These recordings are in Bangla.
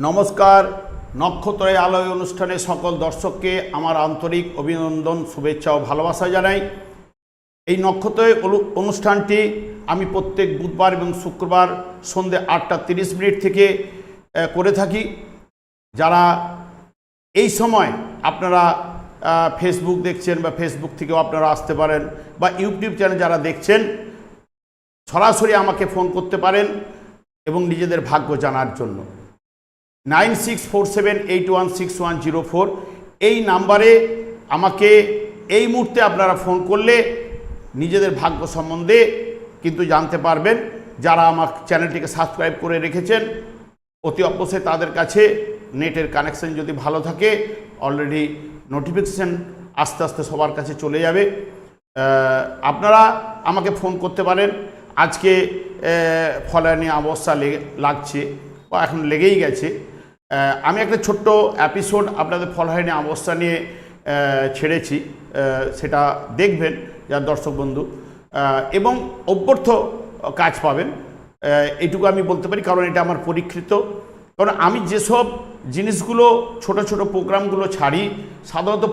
নমস্কার। নক্ষত্রের আলোয় অনুষ্ঠানে সকল দর্শককে আমার আন্তরিক অভিনন্দন, শুভেচ্ছা ও ভালোবাসা জানাই। এই নক্ষত্রের অনু- অনুষ্ঠানটি আমি প্রত্যেক বুধবার এবং শুক্রবার সন্ধে আটটা তিরিশ মিনিট থেকে করে থাকি। যারা এই সময় আপনারা ফেসবুক দেখছেন বা ফেসবুক থেকেও আপনারা আসতে পারেন বা ইউটিউব চ্যানেল যারা দেখছেন, সরাসরি আমাকে ফোন করতে পারেন এবং নিজেদের ভাগ্য জানার জন্য। Nine six four seven eight one six one zero four. এই নাম্বারে আমাকে এই মুহূর্তে আপনারা ফোন করলে নিজেদের ভাগ্য সম্বন্ধে কিন্তু জানতে পারবেন। যারা আমার চ্যানেলটিকে সাবস্ক্রাইব করে রেখেছেন, অতি অবশ্যই তাদের কাছে নেটের কানেকশন যদি ভালো থাকে, অলরেডি নোটিফিকেশান আস্তে আস্তে সবার কাছে চলে যাবে। আপনারা আমাকে ফোন করতে পারেন। আজকে ফলানি অবস্থা লেগে লাগছে। বা এখন লেগেই গেছে। আমি একটা ছোট্ট এপিসোড আপনাদের ফলহারিণী অবস্থা নিয়ে ছেড়েছি। সেটা দেখবেন, যার দর্শক বন্ধু। এবং অভ্যর্থ কাজ পাবেন। এটুকু আমি বলতে পারি, কারণ এটা আমার পরীক্ষিত। কারণ আমি যেসব জিনিসগুলো, ছোট ছোট প্রোগ্রামগুলো ছাড়ি, সাধারণত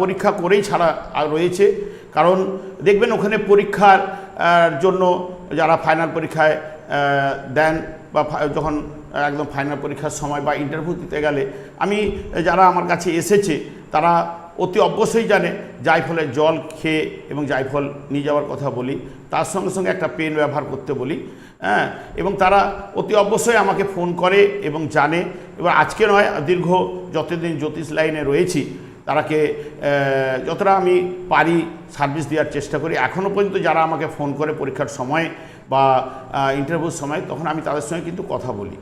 পরীক্ষা করেই ছাড়া রয়েছে। কারণ দেখবেন ওখানে পরীক্ষার জন্য যারা ফাইনাল পরীক্ষায় দেন বা যখন একদম ফাইনাল পরীক্ষার সময় বা ইন্টারভিউ দিতে গেলে, আমি যারা আমার কাছে এসেছে, তারা অতি অবশ্যই জানে জায়ফলের জল খেয়ে এবং জায়ফল নিয়ে যাওয়ার কথা বলি, তার সঙ্গে সঙ্গে একটা পেন ব্যবহার করতে বলি হ্যাঁ এবং তারা অতি অবশ্যই আমাকে ফোন করে এবং জানে, এবার আজকে নয়, দীর্ঘ যতদিন জ্যোতিষ লাইনে রয়েছি, তারাকে যতটা আমি পারি সার্ভিস দেওয়ার চেষ্টা করি এখনও পর্যন্ত যারা আমাকে ফোন করে পরীক্ষার সময় বা ইন্টারভিউর সময়, তখন আমি তাদের সঙ্গে কিন্তু কথা বলি।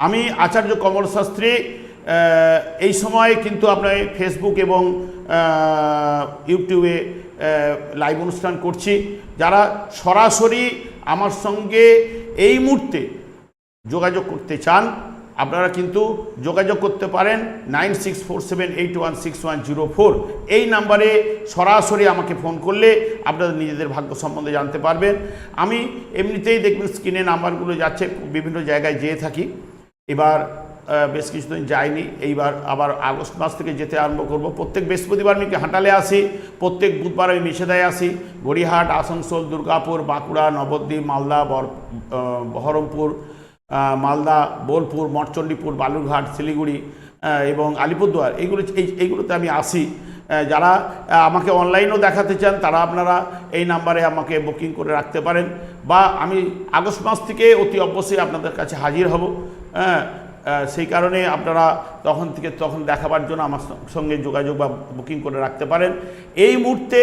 আমি আচার্য কমল শাস্ত্রী এই সময় কিন্তু আপনার ফেসবুক এবং ইউটিউবে লাইভ অনুষ্ঠান করছি। যারা সরাসরি আমার সঙ্গে এই মুহূর্তে যোগাযোগ করতে চান, আপনারা কিন্তু যোগাযোগ করতে পারেন nine six four seven eight one six one zero four. এই নাম্বারে সরাসরি আমাকে ফোন করলে আপনারা নিজেদের ভাগ্য সম্বন্ধে জানতে পারবেন। আমি এমনিতেই দেখবেন স্ক্রিনে নাম্বারগুলো যাচ্ছে, বিভিন্ন জায়গায় যেয়ে থাকি। এবার বেশ কিছুদিন যাইনি এইবার আবার আগস্ট মাস থেকে যেতে আরম্ভ করব। প্রত্যেক বৃহস্পতিবার আমি হাঁটালে আসি, প্রত্যেক বুধবার আমি মিশেদায় আসি। গড়িহাট আসানসোল, দুর্গাপুর, বাঁকুড়া, নবদ্বীপ, মালদা বহরমপুর মালদা, বোলপুর, মঠচণ্ডীপুর, বালুরঘাট, শিলিগুড়ি এবং আলিপুরদুয়ার। এইগুলো, এই, এইগুলোতে আমি আসি। যারা আমাকে অনলাইনও দেখাতে চান, তারা আপনারা এই নাম্বারে আমাকে বুকিং করে রাখতে পারেন। বা আমি আগস্ট মাস থেকে অতি অবশ্যই আপনাদের কাছে হাজির হব। হ্যাঁ সেই কারণে আপনারা তখন থেকে তখন দেখাবার জন্য আমার সঙ্গে যোগাযোগ বা বুকিং করে রাখতে পারেন। এই মুহূর্তে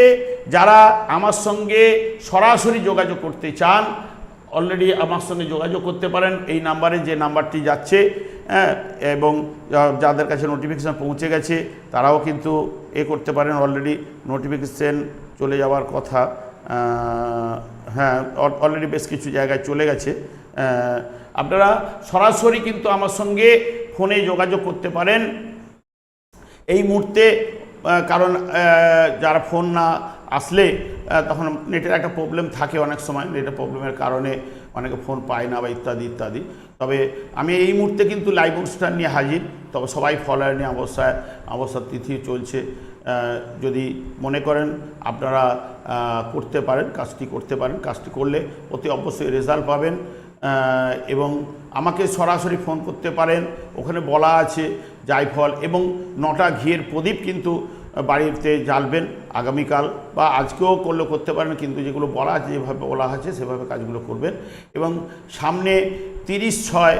যারা আমার সঙ্গে সরাসরি যোগাযোগ করতে চান অলরেডি আমার সঙ্গে যোগাযোগ করতে পারেন। এই নাম্বারে যে নাম্বারটি যাচ্ছে হ্যাঁ, এবং যাদের কাছে নোটিফিকেশান পৌঁছে গেছে তারাও কিন্তু এ করতে পারেন। অলরেডি নোটিফিকেশান চলে যাওয়ার কথা হ্যাঁ অলরেডি বেশ কিছু জায়গায় চলে গেছে আপনারা সরাসরি কিন্তু আমার সঙ্গে ফোনে যোগাযোগ করতে পারেন। এই মুহূর্তে কারণ যারা ফোন না আসলে তখন নেটের একটা প্রবলেম থাকে অনেক সময়। নেটের প্রবলেমের কারণে অনেকে ফোন পায় না বা ইত্যাদি ইত্যাদি। তবে আমি এই মুহূর্তে কিন্তু লাইভ অনুষ্ঠান নিয়ে হাজির। তবে সবাই ফলোয়ার নিয়ে অবস্থায়, অবস্থার তিথি চলছে। যদি মনে করেন আপনারা করতে পারেন, কাজটি করতে পারেন। কাজটি করলে অতি অবশ্যই রেজাল্ট পাবেন। এবং আমাকে সরাসরি ফোন করতে পারেন। ওখানে বলা আছে জায়ফল এবং নটা ঘিয়ের প্রদীপ কিন্তু বাড়িতে জ্বালবেন আগামীকাল বা আজকেও করলে করতে পারেন, কিন্তু যেগুলো বলা আছে, যেভাবে বলা আছে, সেভাবে কাজগুলো করবেন। এবং সামনে তিরিশ ছয়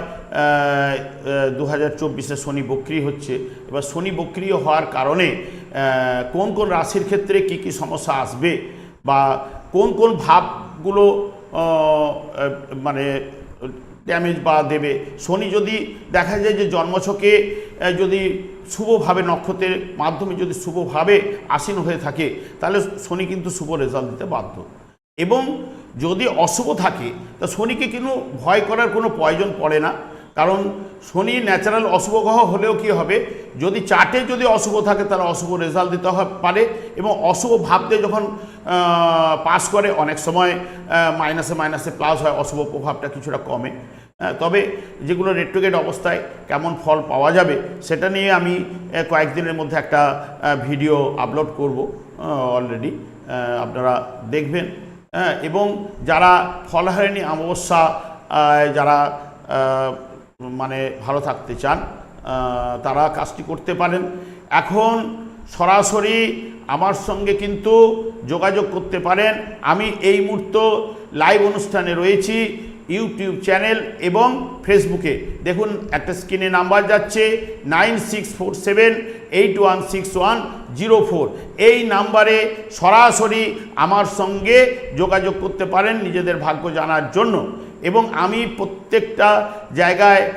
দু হাজার চব্বিশে শনি বক্রি হচ্ছে। এবার শনি বক্রিয় হওয়ার কারণে কোন কোন রাশির ক্ষেত্রে কি কি সমস্যা আসবে বা কোন কোন ভাবগুলো মানে ড্যামেজ বা দেবে। শনি যদি দেখা যায় যে জন্মছকে যদি শুভভাবে নক্ষত্রের মাধ্যমে যদি শুভভাবে আসীন হয়ে থাকে, তাহলে শনি কিন্তু শুভ রেজাল্ট দিতে বাধ্য। এবং যদি অশুভ থাকে, তা শনিকে কিন্তু ভয় করার কোনো প্রয়োজন পড়ে না। কারণ শনি ন্যাচারাল অশুভ গ্রহ হলেও কি হবে? যদি চার্টে যদি অশুভ থাকে, তাহলে অশুভ রেজাল্ট দিতে পারে। এবং অশুভ ভাবতে যখন পাস করে, অনেক সময় মাইনাসে মাইনাসে প্লাস হয়, অশুভ প্রভাবটা কিছুটা কমে। তবে যেগুলো রেট্রোগেট অবস্থায় কেমন ফল পাওয়া যাবে, সেটা নিয়ে আমি কয়েকদিনের মধ্যে একটা ভিডিও আপলোড করব অলরেডি আপনারা দেখবেন। এবং যারা ফলহারিণী অমাবস্যা যারা মানে ভালো থাকতে চান তারা কাজটি করতে পারেন। এখন সরাসরি আমার সঙ্গে কিন্তু যোগাযোগ করতে পারেন। আমি এই মুহূর্ত লাইভ অনুষ্ঠানে রয়েছি ইউটিউব চ্যানেল এবং ফেসবুকে। দেখুন, একটা স্ক্রিনে নাম্বার যাচ্ছে nine six four seven, eight one six one zero four. এই নাম্বারে সরাসরি আমার সঙ্গে যোগাযোগ করতে পারেন নিজেদের ভাগ্য জানার জন্য। এবং আমি প্রত্যেকটা জায়গায়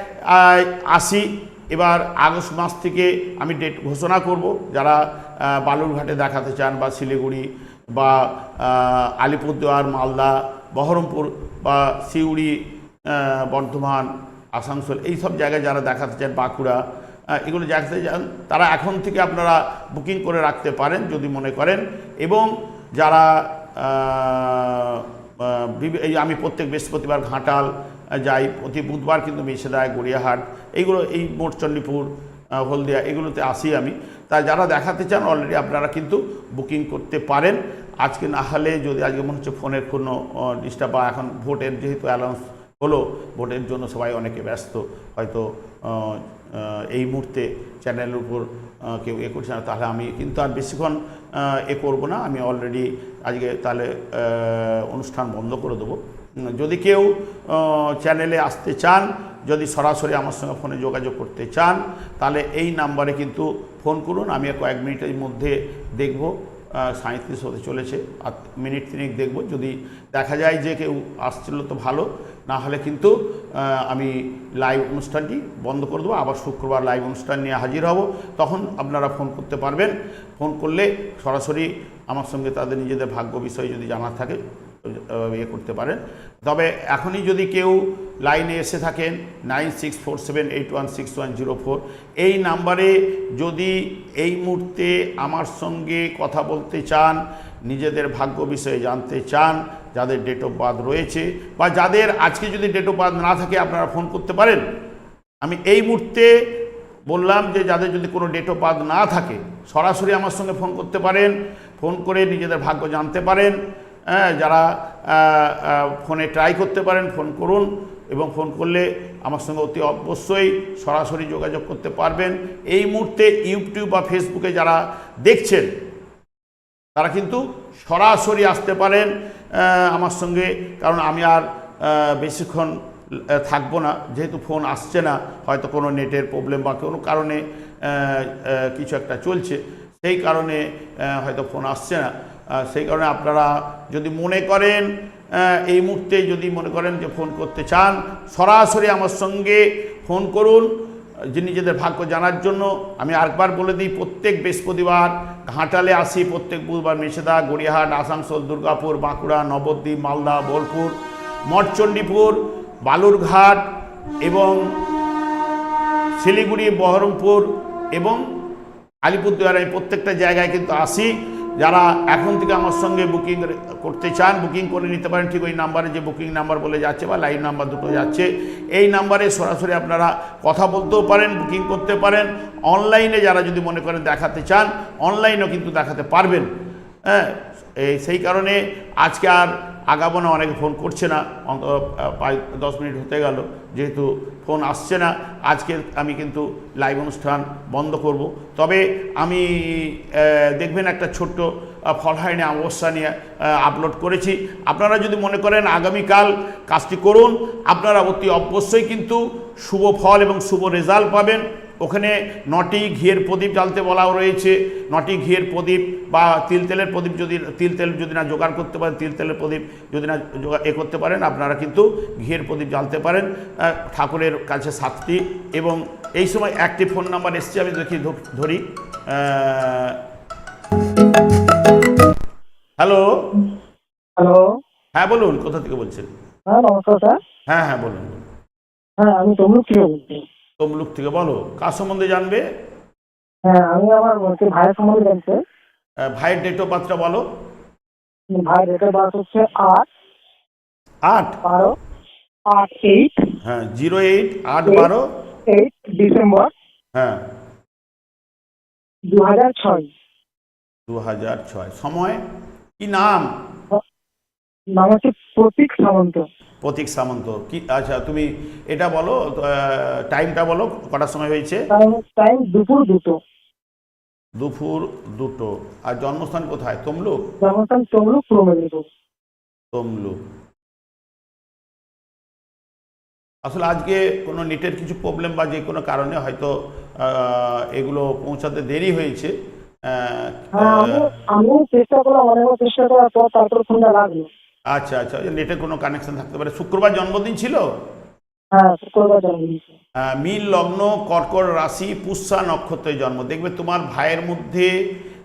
আসি। এবার আগস্ট মাস থেকে আমি ডেট ঘোষণা করব। যারা বালুরঘাটে দেখাতে চান বা শিলিগুড়ি বা আলিপুরদুয়ার মালদা বহরমপুর বা সিউড়ি বর্ধমান আসানসোল এই সব জায়গায় যারা দেখাতে চান বাঁকুড়া এগুলো দেখাতে চান তারা এখন থেকে আপনারা বুকিং করে রাখতে পারেন যদি মনে করেন। এবং যারা এই আমি প্রত্যেক বৃহস্পতিবার ঘাটাল যাই প্রতি বুধবার কিন্তু মেছেদায় গড়িয়াহাট এইগুলো এই মোটচণ্ডীপুর আহ, হলদিয়া, এগুলোতে আসি আমি। তা যারা দেখাতে চান অলরেডি আপনারা কিন্তু বুকিং করতে পারেন। আজকে না হলে যদি আজকে মনে হচ্ছে ফোনের কোনো ডিস্টার্ব বা এখন ভোটের যেহেতু অ্যালাউন্স হলো, ভোটের জন্য সবাই অনেকে ব্যস্ত। হয়তো এই মুহূর্তে চ্যানেলের উপর কেউ এ করছে না, তাহলে আমি কিন্তু আর বেশিক্ষণ এ করব না। আমি অলরেডি আজকে তাহলে অনুষ্ঠান বন্ধ করে দেবো। যদি কেউ চ্যানেলে আসতে চান যদি সরাসরি আমার সঙ্গে ফোনে যোগাযোগ করতে চান, তাহলে এই নাম্বারে কিন্তু ফোন করুন, আমি কয়েক মিনিটের মধ্যে দেখব সাঁত্রিশ হতে চলেছে, আর মিনিট তিনেক দেখব। যদি দেখা যায় যে কেউ আসছিল তো ভালো, না হলে কিন্তু আমি লাইভ অনুষ্ঠানটি বন্ধ করে দেবো, আবার শুক্রবার লাইভ অনুষ্ঠান নিয়ে হাজির হব। তখন আপনারা ফোন করতে পারবেন। ফোন করলে সরাসরি আমার সঙ্গে তাদের নিজেদের ভাগ্য বিষয়ে যদি জানার থাকে ইয়ে করতে পারেন। তবে এখনই যদি কেউ লাইনে এসে থাকেন, nine six four seven eight one six one zero four, এই নাম্বারে যদি এই মুহূর্তে আমার সঙ্গে কথা বলতে চান, নিজেদের ভাগ্য বিষয়ে জানতে চান, যাদের ডেট অফ বার্থ রয়েছে, বা যাদের আজকে যদি ডেট অফ বার্থ না থাকে, আপনারা ফোন করতে পারেন। আমি এই মুহূর্তে বললাম যে যাদের যদি কোনো ডেট অফ বার্থ না থাকে, সরাসরি আমার সঙ্গে ফোন করতে পারেন। ফোন করে নিজেদের ভাগ্য জানতে পারেন। যারা আহ, আহ, ফোনে ট্রাই করতে পারেন ফোন করুন এবং ফোন করলে আমার সঙ্গে অতি অবশ্যই সরাসরি যোগাযোগ করতে পারবেন। এই মুহূর্তে ইউটিউব বা ফেসবুকে যারা দেখছেন তারা কিন্তু সরাসরি আসতে পারেন আমার সঙ্গে। কারণ আমি আর বেশিক্ষণ থাকব না। যেহেতু ফোন আসছে না হয়তো কোনো নেটের প্রবলেম বা কোনো কারণে কিছু একটা চলছে। সেই কারণে হয়তো ফোন আসছে না। সেই কারণে আপনারা যদি মনে করেন এই মুহূর্তে যদি মনে করেন যে ফোন করতে চান, সরাসরি আমার সঙ্গে ফোন করুন। যে নিজেদের ভাগ্য জানার জন্য আমি আরেকবার বলে দিই, প্রত্যেক বৃহস্পতিবার ঘাটালে আসি, প্রত্যেক বুধবার মেছেদা, গড়িয়াহাট, আসানসোল, দুর্গাপুর, বাঁকুড়া, নবদ্বীপ, মালদা, বোলপুর, মঠচণ্ডীপুর, বালুরঘাট এবং শিলিগুড়ি, বহরমপুর এবং আলিপুরদুয়ার, আমি প্রত্যেকটা জায়গায় কিন্তু আসি। যারা এখন থেকে আমার সঙ্গে বুকিং করতে চান বুকিং করে নিতে পারেন, ঠিক ওই নাম্বারে যে বুকিং নাম্বার বলে যাচ্ছে বা লাইভ নাম্বার দুটো যাচ্ছে, এই নাম্বারে সরাসরি আপনারা কথা বলতেও পারেন বুকিং করতে পারেন। অনলাইনে যারা যদি মনে করেন দেখাতে চান অনলাইনেও কিন্তু দেখাতে পারবেন। হ্যাঁ সেই কারণে আজকে আর আগাবো না অনেকে ফোন করছে না অন্তত প্রায় দশ মিনিট হতে গেল যেহেতু ফোন আসছে না আজকে আমি কিন্তু লাইভ অনুষ্ঠান বন্ধ করব। তবে আমি দেখবেন একটা ছোট্ট আহ, ফলহারিণী অমাবস্যা নিয়ে আপলোড করেছি। আপনারা যদি মনে করেন আগামীকাল কাজটি করুন আপনারা অতি অবশ্যই কিন্তু শুভ ফল এবং শুভ রেজাল্ট পাবেন। ওখানে নটি ঘিয়ের প্রদীপ জ্বালতে বলাও রয়েছে। নটি ঘিয়ের প্রদীপ বা তিল তেলের প্রদীপ যদি তিল তেল যদি না জোগাড় করতে পারেন তিল তেলের প্রদীপ যদি না জোগা- এ করতে পারেন আপনারা কিন্তু ঘিয়ের প্রদীপ জ্বালতে পারেন। ঠাকুরের কাছে সাতটি এবং এই সময় একটি ফোন নাম্বার এসছে আমি দেখি ধরি। হ্যালো? হ্যালো? হ্যাঁ বলুন কোথা থেকে বলছেন? হ্যাঁ নমস্কার স্যার। হ্যাঁ হ্যাঁ বলুন বলুন। হ্যাঁ আমি তমলুক থেকে বলছি। তমলুক থেকে বলো কার সম্বন্ধে জানবে? হ্যাঁ আমি আমার ভাইয়ের সম্বন্ধে জানতে। ভাইয়ের ডেট অফ বার্থটা বলো। ভাইয়ের ডেটের বার্থ হচ্ছে আট আট? বারো আট এইট হ্যাঁ জিরো এইট আট বারো। এইট ডিসেম্বর হ্যাঁ। দু হাজার ছয়। দু হাজার ছয়। সময়? কি নাম? নাম হচ্ছে প্রতীক সামন্ত। প্রতীক সামন্ত। কি আচ্ছা তুমি এটা বলো টাইমটা বলো কটার সময় হয়েছে? টাইম দুপুর দুটো। দুপুর দুটো। আর জন্মস্থান কোথায়? তমলুক? জন্মস্থান তমলুক পূর্ব মেদিনীপুর। তমলুক। আসলে আজকে কোনো নেটের কিছু প্রবলেম বা যে কোনো কারণে হয়তো এগুলো পৌঁছাতে দেরি হয়েছে হ্যাঁ আমিও চেষ্টা করলাম অনেকবার চেষ্টা করার পর তারপর ফোনটা লাগল। আচ্ছা আচ্ছা নেটের কোনো কানেকশন থাকতে পারে। শুক্রবার জন্মদিন ছিল? হ্যাঁ মীন লগ্ন কর্কট রাশি পুষ্যা নক্ষত্রের জন্ম। দেখবে তোমার ভাইয়ের মধ্যে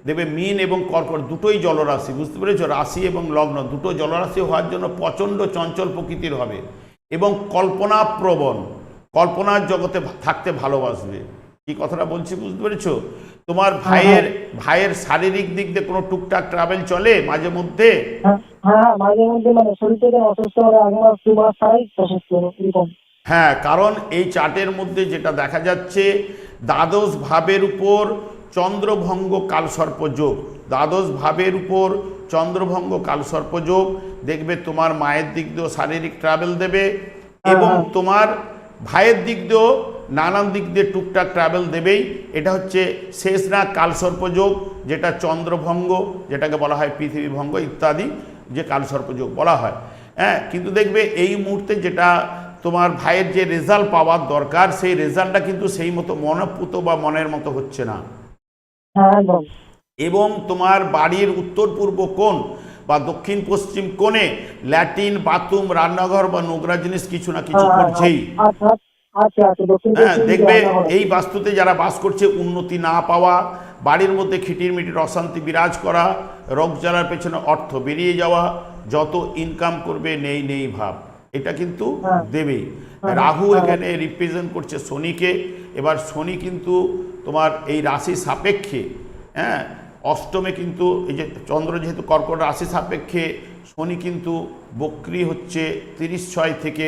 দেখবে মীন এবং কর্কট দুটোই জলরাশি বুঝতে পেরেছ? রাশি এবং লগ্ন দুটো জলরাশি হওয়ার জন্য প্রচণ্ড চঞ্চল প্রকৃতির হবে এবং কল্পনা প্রবণ কল্পনার জগতে থাকতে ভালোবাসবে। কি কথাটা বলছি বুঝতে পেরেছ? তোমার ভাইয়ের ভাইয়ের শারীরিক দিক দিয়ে কোনো টুকটাক ট্রাভেল চলে মাঝে মধ্যে? হ্যাঁ হ্যাঁ মাঝে মধ্যে মানে শরীর থেকে অসুস্থ হলে এক মাস দু মাস ছাড়াই অসুস্থ এরকম হ্যাঁ কারণ এই চার্টের মধ্যে যেটা দেখা যাচ্ছে দ্বাদশ ভাবের উপর চন্দ্রভঙ্গ কালসর্প যোগ। দ্বাদশ ভাবের উপর চন্দ্রভঙ্গ কালসর্প যোগ দেখবে তোমার মায়ের দিক দিয়েও শারীরিক ট্রাভেল দেবে এবং হ্যাঁ। তোমার ভাইয়ের দিক দিয়েও নানান দিক দিয়ে টুকটাক ট্রাভেল দেবেই। এটা হচ্ছে শেষ না কালসর্প যোগ যেটা চন্দ্রভঙ্গ যেটাকে বলা হয় পৃথিবী ভঙ্গ ইত্যাদি। যে কালসর্প যোগ বলা হয়। হ্যাঁ কিন্তু দেখবে এই মুহূর্তে যেটা তোমার ভাইয়ের যে রেজাল্ট পাওয়ার দরকার সেই রেজাল্টটা কিন্তু সেই মতো মনপুত বা মনের মতো হচ্ছে না। হ্যাঁ এবং তোমার বাড়ির উত্তর পূর্ব কোণ বা দক্ষিণ পশ্চিম কোণে ল্যাটিন বাথরুম রান্নাঘর বা নোংরা জিনিস কিছু না কিছু হ্যাঁ, করছেই। আচ্ছা আচ্ছা আচ্ছা হ্যাঁ দেখবে। এই বাস্তুতে যারা বাস করছে উন্নতি না পাওয়া বাড়ির মধ্যে খিটির মিটির অশান্তি বিরাজ করা রোগ জ্বালার পেছনে অর্থ বেরিয়ে যাওয়া যত ইনকাম করবে নেই নেই ভাব এটা কিন্তু হ্যাঁ। দেবেই হ্যাঁ, রাহু হ্যাঁ। এখানে রিপ্রেজেন্ট করছে শনিকে এবার শনি কিন্তু তোমার এই রাশি সাপেক্ষে হ্যাঁ অষ্টমে কিন্তু এই যে চন্দ্র যেহেতু কর্কট রাশি সাপেক্ষে শনি কিন্তু বক্রি হচ্ছে তিরিশ ছয় থেকে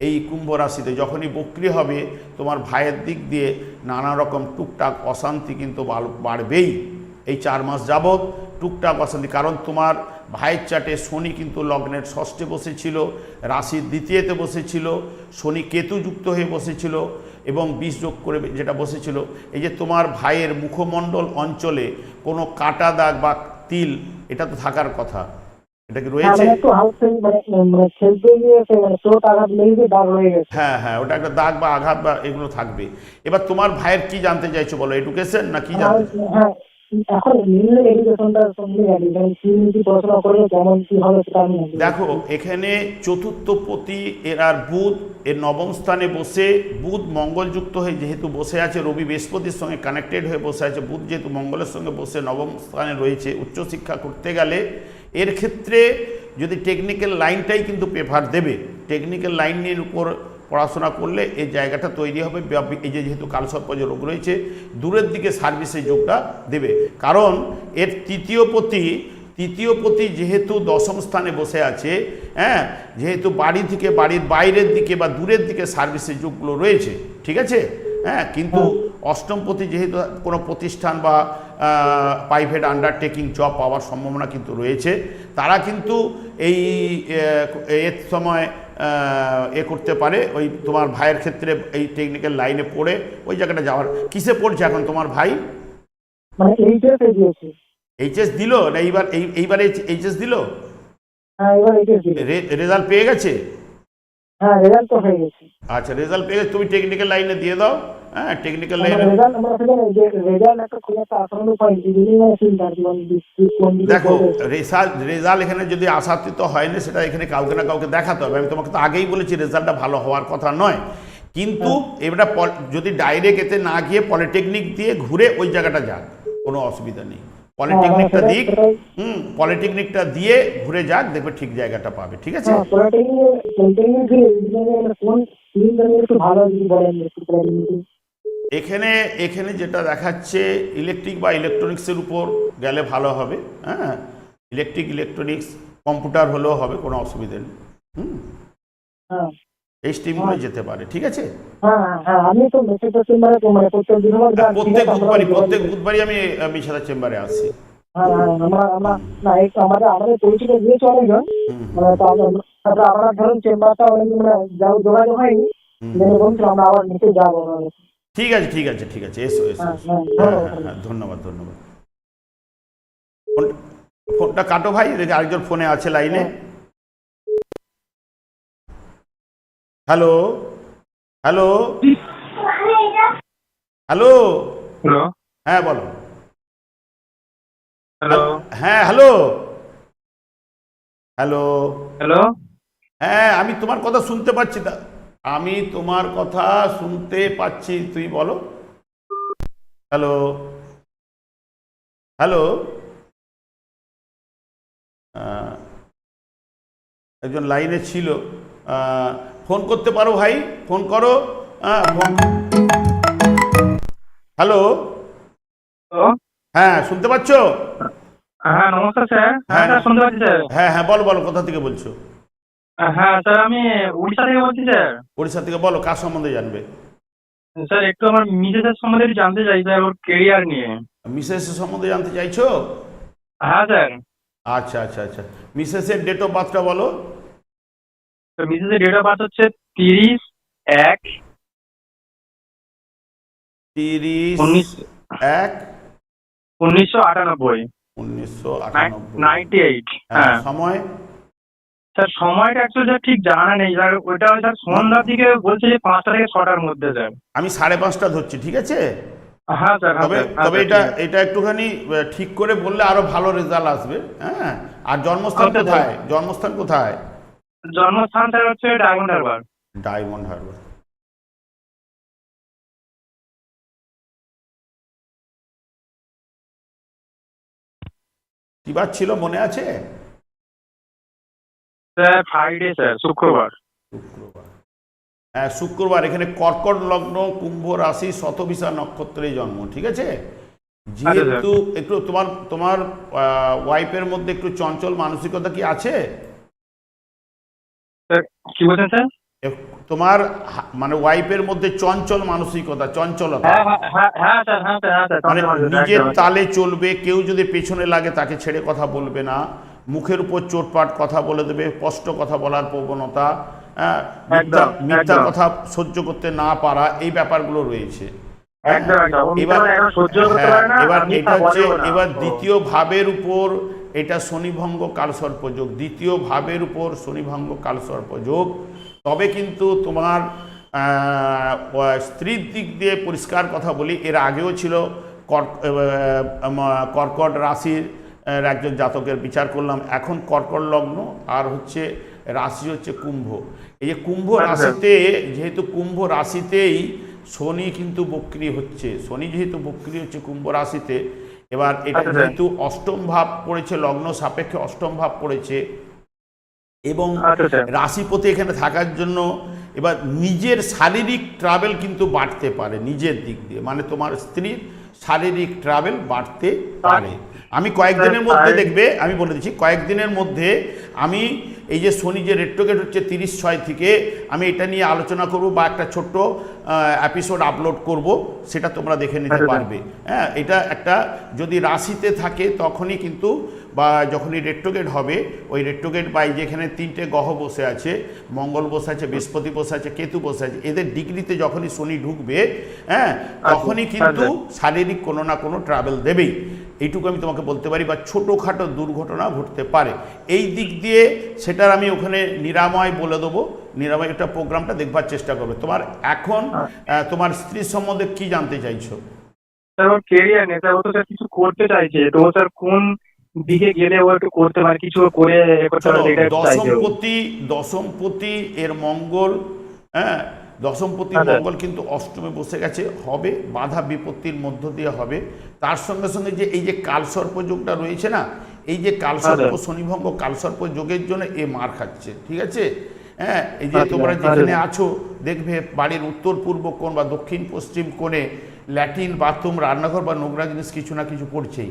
এই কুম্ভ রাশিতে যখনই বক্রি হবে, তোমার ভাইয়ের দিক দিয়ে নানা রকম টুকটাক অশান্তি কিন্তু বাড়- বাড়বেই। এই চার মাস যাবৎ টুকটাক অশান্তি, কারণ তোমার ভাইয়ের চাটে শনি কিন্তু লগ্নের ষষ্ঠে বসেছিল, রাশির দ্বিতীয়তে বসেছিল, শনি কেতু যুক্ত হয়ে বসেছিল এবং বিষ যোগ করে যেটা বসেছিল, এই যে তোমার ভাইয়ের মুখমণ্ডল অঞ্চলে কোনো কাটা দাগ বা তিল, এটা তো থাকার কথা। এটা কি রয়েছে? মানে মানে হ্যাঁ হ্যাঁ ওটা একটা দাগ বা আঘাত বা এগুলো থাকবে। এবার তোমার ভাইয়ের কি জানতে চাইছো বলো এডুকেশন না কি জানতে হ্যাঁ এখন। দেখো এখানে চতুর্থপতি এর আর বুধ এর নবম স্থানে বসে বুধ মঙ্গলযুক্ত হয়ে যেহেতু বসে আছে রবি বৃহস্পতির সঙ্গে কানেক্টেড হয়ে বসে আছে বুধ যেহেতু মঙ্গলের সঙ্গে বসে নবম স্থানে রয়েছে উচ্চশিক্ষা করতে গেলে এর ক্ষেত্রে যদি টেকনিক্যাল লাইনটাই কিন্তু প্রেফার দেবে টেকনিক্যাল লাইনের উপর পড়াশোনা করলে এই জায়গাটা তৈরি হবে এই যে যেহেতু কালসর্প যে রোগ রয়েছে দূরের দিকে সার্ভিসে যোগটা দেবে। কারণ এর তৃতীয় পতি তৃতীয় পতি যেহেতু দশম স্থানে বসে আছে হ্যাঁ যেহেতু বাড়ি থেকে বাড়ির বাইরের দিকে বা দূরের দিকে সার্ভিসের যোগগুলো রয়েছে ঠিক আছে? হ্যাঁ কিন্তু অষ্টমপতি যেহেতু কোনো প্রতিষ্ঠান বা প্রাইভেট আন্ডারটেকিং জব পাওয়ার সম্ভাবনা কিন্তু রয়েছে। তারা কিন্তু এই এর সময় এ করতে পারে। ওই তোমার ভাইয়ের ক্ষেত্রে এই টেকনিক্যাল লাইনে পড়ে ওই জায়গাটা যাওয়ার। কিসে পড়ছে এখন তোমার ভাই? মানে এইচএস দিয়েছি। এইচএস দিল না এইবার এই এইবারে এইচএস দিল? হ্যাঁ এবার এইচএস দিল। রেজাল্ট পেয়ে গেছে? হ্যাঁ রেজাল্ট তো হয়ে গেছে। আচ্ছা রেজাল্ট পেয়ে তুমি টেকনিক্যাল লাইনে দিয়ে দাও। হ্যাঁ টেকনিক্যাল লাইনে রেজাল্ট আমরা রেজাল্ট একটা একটা আসানো দেখো রেজাল্ট এখানে যদি আশাতীত হয়নি সেটা এখানে কাউকে না কাউকে দেখাতে হবে। আমি তোমাকে তো আগেই বলেছি রেজাল্টটা ভালো হওয়ার কথা নয়। কিন্তু এটা যদি ডাইরেক্ট এতে না গিয়ে পলিটেকনিক দিয়ে ঘুরে ওই জায়গাটা যাক কোনো অসুবিধা নেই। পলিটেকনিকটা দিক। হুম পলিটেকনিকটা দিয়ে ঘুরে যাক দেখবে ঠিক জায়গাটা পাবে ঠিক আছে? হ্যাঁ এখানে এখানে যেটা দেখাচ্ছে ইলেকট্রিক বা ইলেকট্রনিক্সের উপর গেলে ভালো হবে হ্যাঁ? ইলেকট্রিক ইলেকট্রনিক্স কম্পিউটার হলেও হবে কোনো অসুবিধা নেই হুম? হ্যাঁ। এই স্ট্রিমগুলো যেতে পারে ঠিক আছে? হ্যাঁ হ্যাঁ, হ্যাঁ মানে প্রত্যেক বুধবারই প্রত্যেক বুধবারই আমি আহ, চেম্বারে আসি আমরা আমরা না এই তো আমাদের আমাদের পরিচিত দিয়েছে অনেকজন হুম, হুম, মানে তো আমরা- তারপরে আপনার ধরুন চেম্বারটা অনেক মানে যোগাযোগ হয়নি হুম। জেনে বলছিলাম আমরা আবার নিচে যাব। ঠিক আছে ঠিক আছে ঠিক আছে এসো এসো। ধন্যবাদ ধন্যবাদ। ফোনটা কাটো ভাই দেখে আরেকজন ফোনে আছে লাইনে। হ্যালো? হ্যালো? হ্যালো? হ্যালো? হ্যাঁ বলো। হ্যালো? হ্যাঁ হ্যালো? হ্যালো? হ্যালো? হ্যাঁ আমি তোমার কথা শুনতে পাচ্ছি না আমি তোমার কথা শুনতে পাচ্ছি তুই বলো। হ্যালো? হ্যালো? একজন লাইনে ছিল। ফোন করতে পারো ভাই ফোন করো। হ্যাঁ হ্যালো। হ্যাঁ শুনতে পাচ্ছ? হ্যাঁ নমস্কার স্যার। হ্যাঁ। হ্যাঁ। স্যার শুনতে পাচ্ছি স্যার। হ্যাঁ হ্যাঁ বলো বলো কোথা থেকে বলছো? হ্যাঁ স্যার আমি উড়িষ্যা থেকে বলছি স্যার। উড়িষ্যা থেকে বলো কার সম্বন্ধে জানবে? স্যার একটু আমার মিসেসের সম্বন্ধে জানতে চাই স্যার ওর কেরিয়ার নিয়ে। মিসেস সম্বন্ধে জানতে চাইছো? হ্যাঁ স্যার। আচ্ছা আচ্ছা আচ্ছা। মিসেসের ডেট অফ বার্থটা বলো। তো মিসেসের ডেট অফ বার্থ হচ্ছে তিরিশ এক তিরিশ উনিশ এক উনিশশো আটানব্বই। উনিশশো নাইনটি এইট হ্যাঁ হ্যাঁ। সময়? স্যার সময়টা অ্যাকচুয়ালি স্যার ঠিক জানা নেই। স্যার ওইটা স্যার সন্ধ্যার দিকে বলছে যে পাঁচটা থেকে ছটার মধ্যে স্যার। আমি সাড়ে পাঁচটা ধরছি ঠিক আছে? হ্যাঁ স্যার হ্যাঁ তবে হ্যাঁ, তবে এটা ঠিক। এটা একটুখানি ঠিক করে বললে আরও ভালো রেজাল্ট আসবে হ্যাঁ? আর জন্মস্থান কোথায়? জন্মস্থান কোথায়? জন্মস্থান স্যার হচ্ছে ডায়মন্ড হারবার। ডায়মন্ড হারবার। কি বার ছিল মনে আছে? স্যার ফ্রাইডে স্যার শুক্রবার। শুক্রবার। হ্যাঁ শুক্রবার এখানে কর্কট লগ্ন কুম্ভ রাশি শতবিশা নক্ষত্রে জন্ম ঠিক আছে? যেহেতু একটু তোমার তোমার ওয়াইফের মধ্যে একটু চঞ্চল মানসিকতা কি আছে? কি বলছেন স্যার তোমার মানে ওয়াইফের মধ্যে চঞ্চল মানসিকতা চঞ্চলতা। হ্যাঁ হ্যাঁ হ্যাঁ হ্যাঁ হ্যাঁ হ্যাঁ মানে নিজের তালে চলবে কেউ যদি পেছনে লাগে তাকে ছেড়ে কথা বলবে না। মুখের উপর চোটপাট কথা বলে দেবে স্পষ্ট কথা বলার প্রবণতা হ্যাঁ, মিথ্যা। কথা সহ্য করতে না পারা এই ব্যাপারগুলো রয়েছে। মিথ্যা এবার হ্যাঁ, এবার এটা হচ্ছে এবার দ্বিতীয় ভাবের উপর এটা শনিভঙ্গ কালসর্পযোগ দ্বিতীয় ভাবের উপর শনিভঙ্গ কালসর্পযোগ তবে কিন্তু তোমার স্ত্রীর দিক দিয়ে পরিষ্কার কথা বলি এর আগেও ছিল কর্ক- কর্কট রাশির একজন জাতকের বিচার করলাম। এখন কর্কট লগ্ন আর হচ্ছে রাশি হচ্ছে কুম্ভ। এই যে কুম্ভ আচ্ছা। রাশিতে যেহেতু কুম্ভ রাশিতেই শনি কিন্তু বক্রি হচ্ছে শনি যেহেতু বক্রি হচ্ছে কুম্ভ রাশিতে এবার এটা আচ্ছা, যেহেতু অষ্টম ভাব পড়েছে লগ্ন সাপেক্ষে অষ্টম ভাব পড়েছে এবং আচ্ছা, রাশিপতি এখানে থাকার জন্য এবার নিজের শারীরিক ট্রাভেল কিন্তু বাড়তে পারে নিজের দিক দিয়ে। মানে তোমার স্ত্রীর শারীরিক ট্রাভেল বাড়তে পারে। আমি কয়েকদিনের মধ্যে দেখবে আমি বলে দিচ্ছি কয়েকদিনের মধ্যে আমি এই যে শনি যে রেট্রোগেট হচ্ছে তিরিশ ছয় থেকে আমি এটা নিয়ে আলোচনা করব বা একটা ছোট্ট এপিসোড আপলোড করব সেটা তোমরা দেখে নিতে আচ্ছা, পারবে। হ্যাঁ এটা একটা যদি রাশিতে থাকে তখনই কিন্তু বা যখনই রেট্রোগেট হবে ওই রেট্রোগেট বাই যেখানে তিনটে গ্রহ বসে আছে মঙ্গল বসে আছে বৃহস্পতি বসে আছে কেতু বসে আছে এদের ডিগ্রিতে যখনই শনি ঢুকবে হ্যাঁ তখনই কিন্তু শারীরিক কোনো না কোনো ট্রাভেল দেবেই। এইটুকু আমি তোমাকে বলতে পারি বা ছোটোখাটো দুর্ঘটনা ঘটতে পারে। এই দিক দিয়ে সেটার আমি ওখানে নিরাময় বলে দেবো। নিরাময় একটা প্রোগ্রামটা দেখবার চেষ্টা করবে। তোমার এখন তোমার স্ত্রীর সম্বন্ধে কি জানতে চাইছো? স্যার কেরিয়ার নেই। স্যার ও তো স্যার কিছু করতে চাইছে। তো স্যার কোন দিকে গেলে ও একটু করতে পারে? কিছু করে। দশমপতি দশমপতি এর মঙ্গল হ্যাঁ দশমপতি মঙ্গল কিন্তু অষ্টমে বসে গেছে হবে বাধা বিপত্তির মধ্য দিয়ে হবে। তার সঙ্গে সঙ্গে যে এই যে কালসর্প যোগটা রয়েছে না এই যে কালসর্প শনিভঙ্গ কালসর্প যোগের জন্য এ মার খাচ্ছে ঠিক আছে? হ্যাঁ এই যে তোমরা যেখানে আছো দেখবে বাড়ির উত্তর পূর্ব কোণ বা দক্ষিণ পশ্চিম কোণে ল্যাটিন বাথরুম রান্নাঘর বা নোংরা জিনিস কিছু না কিছু পড়ছেই।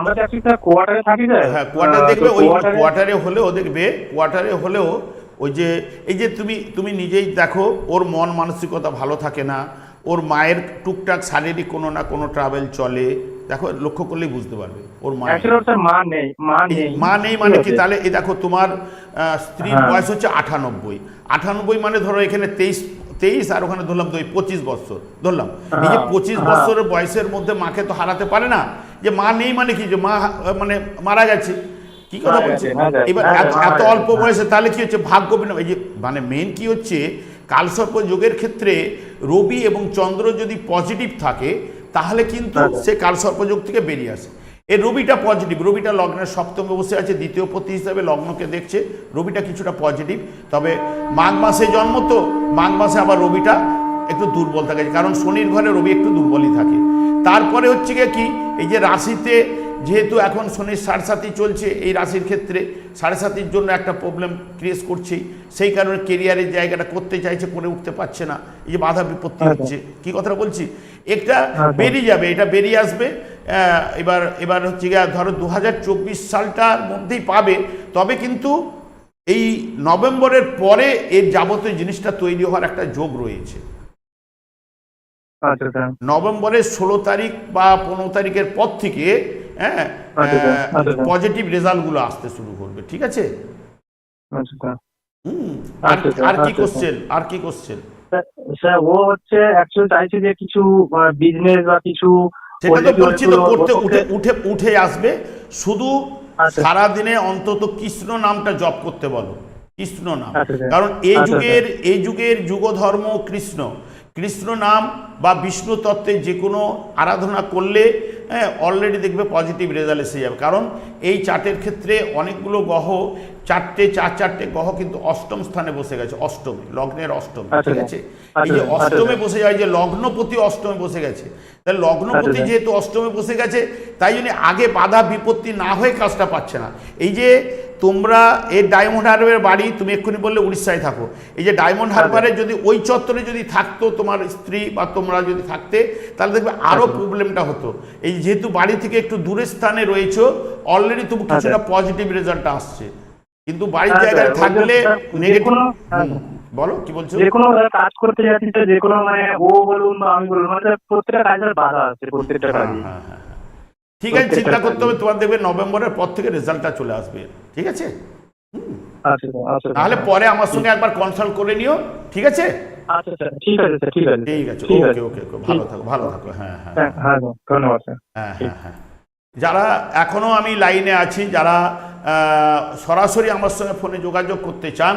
আমরা কোয়ার্টারে থাকি হ্যাঁ কোয়ার্টার দেখবে ওই কোয়ার্টারে হলেও দেখবে কোয়ার্টারে হলেও ওই যে এই যে তুমি তুমি নিজেই দেখো ওর মন মানসিকতা ভালো থাকে না ওর মায়ের টুকটাক শারীরিক কোনো না কোনো ট্রাভেল চলে দেখো লক্ষ্য করলেই বুঝতে পারবে ওর মা নেই মা নেই। মানে কি? তাহলে এই দেখো তোমার স্ত্রীর হ্যাঁ। বয়স হচ্ছে আটানব্বই। আটানব্বই মানে ধরো এখানে তেইশ তেইশ আর ওখানে ধরলাম দুই পঁচিশ বছর ধরলাম। এই যে হ্যাঁ, পঁচিশ হ্যাঁ। বছরের বয়সের মধ্যে মাকে তো হারাতে পারে না। যে মা নেই মানে কি? যে মা মানে মারা গেছে। কি কথা বলছে গেছে, মারা গেছে, এবার হ্যাঁ, এত- অল্প হ্যাঁ। বয়সে তাহলে কি হচ্ছে ভাগ্য এই যে মানে মেন কি হচ্ছে কালসর্প যোগের ক্ষেত্রে রবি এবং চন্দ্র যদি পজিটিভ থাকে তাহলে কিন্তু। সে কালসর্প যোগ থেকে বেরিয়ে আসে। এই রবিটা পজিটিভ রবিটা লগ্নের সপ্তমে বসে আছে দ্বিতীয় পতি হিসাবে লগ্নকে দেখছে রবিটা কিছুটা পজিটিভ তবে মাঘ মাসে জন্ম তো মাঘ মাসে আবার রবিটা একটু দুর্বল থাকে কারণ শনির ঘরে রবি একটু দুর্বলই থাকে। তারপরে হচ্ছে গিয়ে কি এই যে রাশিতে যেহেতু এখন শনির সাড়ে চলছে এই রাশির ক্ষেত্রে সাড়ে সাতির জন্য একটা প্রবলেম ক্রিয়েট করছেই সেই কারণে কেরিয়ারের জায়গাটা করতে চাইছে করে উঠতে পারছে না। এই যে বাধা বিপত্তি আচ্ছা। হচ্ছে। কি কথাটা বলছি? এটা আচ্ছা। বেরিয়ে যাবে এটা বেরিয়ে আসবে এবার এবার হচ্ছে গিয়ে ধরো দু হাজার চব্বিশ সালটার মধ্যেই পাবে। তবে কিন্তু এই নভেম্বরের পরে এর যাবতীয় জিনিসটা তৈরি হওয়ার একটা যোগ রয়েছে। আচ্ছা। নভেম্বরের ষোলো তারিখ বা পনেরো তারিখের পর থেকে হ্যাঁ আচ্ছা, স্যার, আচ্ছা, স্যার। পজিটিভ রেজাল্টগুলো আসতে শুরু করবে ঠিক আছে? আচ্ছা। আর আচ্ছা, কি আচ্ছা, কোশ্চেন আর কি কোশ্চেন স্যার- স্যার ও হচ্ছে অ্যাকচুয়ালি চাইছে যে কিছু বিজনেস বা কিছু সেটা তো বলছি তো করতে উঠে উঠে উঠে আসবে। শুধু আচ্ছা। সারাদিনে অন্তত কৃষ্ণ নামটা জপ করতে বলো কৃষ্ণ নাম। আচ্ছা, কারণ এই আচ্ছা, যুগের এই যুগের যুগধর্ম কৃষ্ণ। কৃষ্ণ নাম বা বিষ্ণু তত্ত্বে যে কোনো আরাধনা করলে হ্যাঁ অলরেডি দেখবে পজিটিভ রেজাল্ট এসে যাবে। কারণ এই চার্টের ক্ষেত্রে অনেকগুলো গ্রহ চারটে চার চারটে গ্রহ কিন্তু অষ্টম স্থানে বসে গেছে অষ্টমে লগ্নের অষ্টমে আচ্ছা, ঠিক আছে? আচ্ছা, এই যে আচ্ছা, অষ্টমে। বসে যায় যে লগ্নপতি অষ্টমে বসে গেছে। তাহলে লগ্নপতি। যেহেতু অষ্টমে বসে গেছে তাই জন্য আগে বাধা বিপত্তি না হয়ে কাজটা পাচ্ছে না। এই যে তোমরা এই ডায়মন্ড হারবারের বাড়ি তুমি এক্ষুনি বললে উড়িষ্যায় থাকো। এই যে ডায়মন্ড হারবারে যদি ওই চত্বরে যদি থাকতো তোমার স্ত্রী বা তোমরা যদি থাকতে তাহলে দেখবে আরও প্রবলেমটা হতো। এই যেহেতু বাড়ি থেকে একটু দূরের স্থানে রয়েছো অলরেডি তুমি কিছুটা পজিটিভ রেজাল্ট আসছে। কিন্তু বাড়ির আচ্ছা, জায়গায় থাকলে নেগেটিভ। বলো কি বলছো? যে কোনো কাজ করতে যাচ্ছি যে কোনো মানে ও বলুন বা আমি বলুন মানে প্রত্যেকটা কাজের বাধা আছে প্রত্যেকটা হ্যাঁ, কাজে হ্যাঁ, হ্যাঁ। ঠিক আছে চিন্তা করতে হবে তোমার দেখবে নভেম্বরের পর থেকে রেজাল্টটা চলে আসবে। ঠিক আছে? আচ্ছা আচ্ছা। তাহলে পরে আমার সঙ্গে একবার কনসাল্ট করে নিও ঠিক আছে? আচ্ছা স্যার ঠিক আছে স্যার ঠিক আছে। ঠিক আছে ওকে ওকে ওকে ভালো থাকো ভালো থাকো হ্যাঁ হ্যাঁ। হ্যাঁ হ্যাঁ ধন্যবাদ স্যার। হ্যাঁ হ্যাঁ হ্যাঁ। যারা এখনও আমি লাইনে আছি যারা সরাসরি আমার সঙ্গে ফোনে যোগাযোগ করতে চান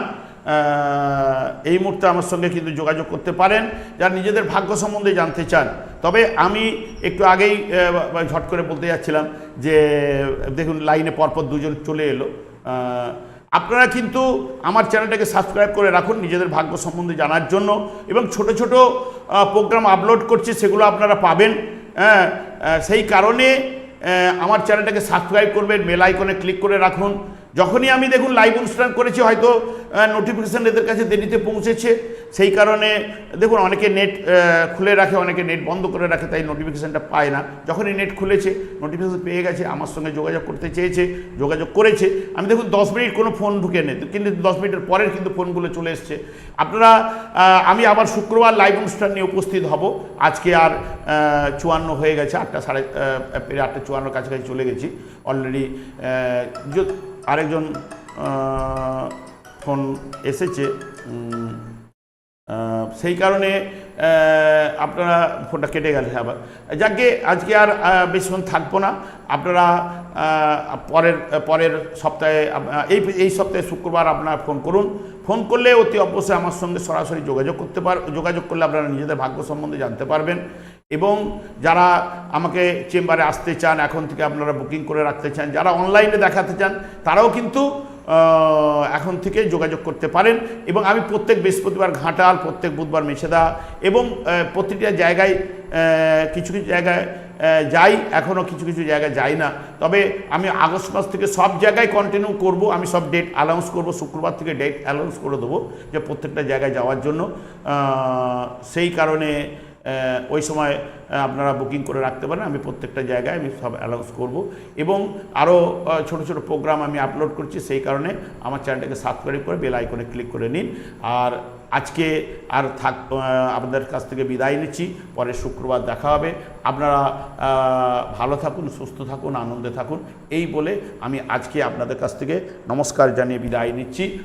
এই মুহূর্তে আমার সঙ্গে কিন্তু যোগাযোগ করতে পারেন। যারা নিজেদের ভাগ্য সম্বন্ধে জানতে চান তবে আমি একটু আগেই ঝট করে বলতে যাচ্ছিলাম যে দেখুন লাইনে পরপর দুজন চলে এলো। আহ, আপনারা কিন্তু আমার চ্যানেলটাকে সাবস্ক্রাইব করে রাখুন নিজেদের ভাগ্য সম্বন্ধে জানার জন্য এবং ছোট ছোট প্রোগ্রাম আপলোড করছি সেগুলো আপনারা পাবেন। হ্যাঁ সেই কারণে আমার চ্যানেলটাকে সাবস্ক্রাইব করবেন, বেল আইকনে ক্লিক করে রাখুন। যখনই আমি দেখুন লাইভ অনুষ্ঠান করেছি, হয়তো নোটিফিকেশান এদের কাছে দেরিতে পৌঁছেছে। সেই কারণে, দেখুন, অনেকে নেট খুলে রাখে, অনেকে নেট বন্ধ করে রাখে, তাই নোটিফিকেশানটা পায় না। যখনই নেট খুলেছে নোটিফিকেশান পেয়ে গেছে, আমার সঙ্গে যোগাযোগ করতে চেয়েছে, যোগাযোগ করেছে। আমি দেখুন, দশ মিনিট কোনো ফোন ঢুকে নেই, কিন্তু দশ মিনিটের পরের কিন্তু ফোনগুলো চলে এসছে। আপনারা আমি আবার শুক্রবার লাইভ অনুষ্ঠান নিয়ে উপস্থিত হব। আজকে আর চুয়ান্ন হয়ে গেছে, আটটা সাড়ে আটটা চুয়ান্নর কাছাকাছি চলে গেছি। অলরেডি আরেকজন ফোন এসেছে সেই কারণে আপনারা ফোনটা কেটে গেলে আবার। যাকে আজকে আর বেশিক্ষণ থাকব না। আপনারা পরের পরের সপ্তাহে এই এই সপ্তাহে শুক্রবার আপনারা ফোন করুন। ফোন করলে অতি অবশ্যই আমার সঙ্গে সরাসরি যোগাযোগ করতে পার, যোগাযোগ করলে আপনারা নিজেদের ভাগ্য সম্বন্ধে জানতে পারবেন। এবং যারা আমাকে চেম্বারে আসতে চান, এখন থেকে আপনারা বুকিং করে রাখতে চান, যারা অনলাইনে দেখাতে চান, তারাও কিন্তু এখন থেকে যোগাযোগ করতে পারেন। এবং আমি প্রত্যেক বৃহস্পতিবার ঘাটাল, প্রত্যেক বুধবার মেছেদা এবং প্রতিটা জায়গায় কিছু কিছু জায়গায় যাই এখনও কিছু কিছু জায়গায় যাই না। তবে আমি আগস্ট মাস থেকে সব জায়গায় কন্টিনিউ করব, আমি সব ডেট অ্যানাউন্স করব, শুক্রবার থেকে ডেট অ্যানাউন্স করে দেবো যে প্রত্যেকটা জায়গায় যাওয়ার জন্য। সেই কারণে ওই সময় আপনারা বুকিং করে রাখতে পারেন। আমি প্রত্যেকটা জায়গায় আমি সব অ্যানাউন্স করব। এবং আরও ছোট ছোট প্রোগ্রাম আমি আপলোড করছি। সেই কারণে আমার চ্যানেলটাকে সাবস্ক্রাইব করে বেল আইকনে ক্লিক করে নিন। আর আজকে আর থাক আপনাদের কাছ থেকে বিদায় নিচ্ছি। পরে শুক্রবার দেখা হবে। আপনারা ভালো থাকুন, সুস্থ থাকুন, আনন্দে থাকুন। এই বলে আমি আজকে আপনাদের কাছ থেকে নমস্কার জানিয়ে বিদায় নিচ্ছি।